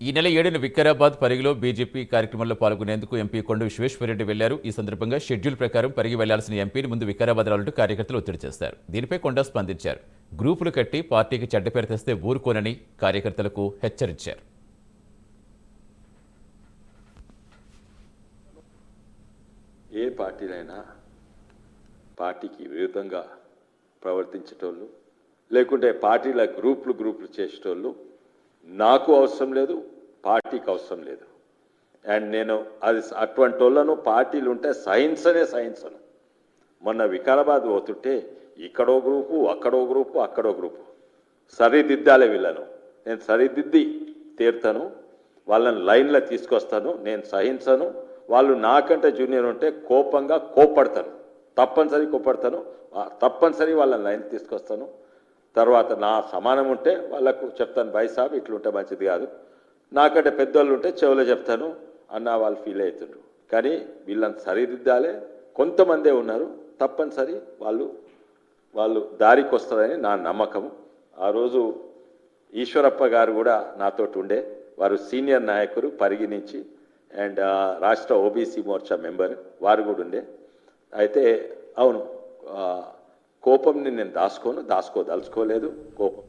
ఈ నెల ఏడున వికారాబాద్ పరిగిలో బీజేపీ కార్యక్రమంలో పాల్గొనేందుకు ఎంపీ కొండ విశ్వేశ్వరరెడ్డి వెళ్ళారు. ఈ సందర్భంగా షెడ్యూల్ ప్రకారం పరిగి వెళ్ళాల్సిన ఎంపీని ముందు వికారాబాద్ రావాలంటూ కార్యకర్తలు ఒత్తిడి చేశారు. దీనిపై కొండ స్పందించారు. గ్రూపులు కట్టి పార్టీకి చెడ్డ పేరు తెస్తే ఊరుకోనని కార్యకర్తలకు హెచ్చరించారు. ఏ పార్టీలైనా పార్టీకి విరుద్ధంగా ప్రవర్తించేటోళ్ళు లేకుంటే పార్టీల గ్రూపులు గ్రూపులు చేసేటోళ్ళు నాకు అవసరం లేదు పార్టీకి అవసరం లేదు. అండ్ నేను అది అటువంటి వాళ్ళను పార్టీలు ఉంటే సహించనే సహించను మొన్న వికారాబాద్ పోతుంటే ఇక్కడో గ్రూపు అక్కడో గ్రూపు అక్కడో గ్రూపు. సరిదిద్దాలి వీళ్ళను. నేను సరిదిద్ది తీరుతాను వాళ్ళని లైన్లో తీసుకొస్తాను నేను సహించను. వాళ్ళు నాకంటే జూనియర్ ఉంటే కోపంగా కోపడతాను తప్పనిసరి కోపడతాను. తప్పనిసరి వాళ్ళని లైన్ తీసుకొస్తాను. తర్వాత నా సమానం ఉంటే వాళ్ళకు చెప్తాను బై సాబ్ ఇట్లుంటే మంచిది కాదు. నాకంటే పెద్దోళ్ళు ఉంటే చెవులో చెప్తాను అన్న వాళ్ళు ఫీల్ అవుతుండ్రు. కానీ వీళ్ళని సరిదిద్దాలే. కొంతమందే ఉన్నారు. తప్పనిసరి వాళ్ళు వాళ్ళు దారికి వస్తారని నా నమ్మకం. ఆ రోజు ఈశ్వరప్ప గారు కూడా నాతోటి ఉండే. వారు సీనియర్ నాయకులు పరిగణించి అండ్ రాష్ట్ర ఓబీసీ మోర్చా మెంబర్. వారు కూడా ఉండే. అయితే అవును కోపంని నేను దాచుకోను దాచుకోదలుచుకోలేదు కోపం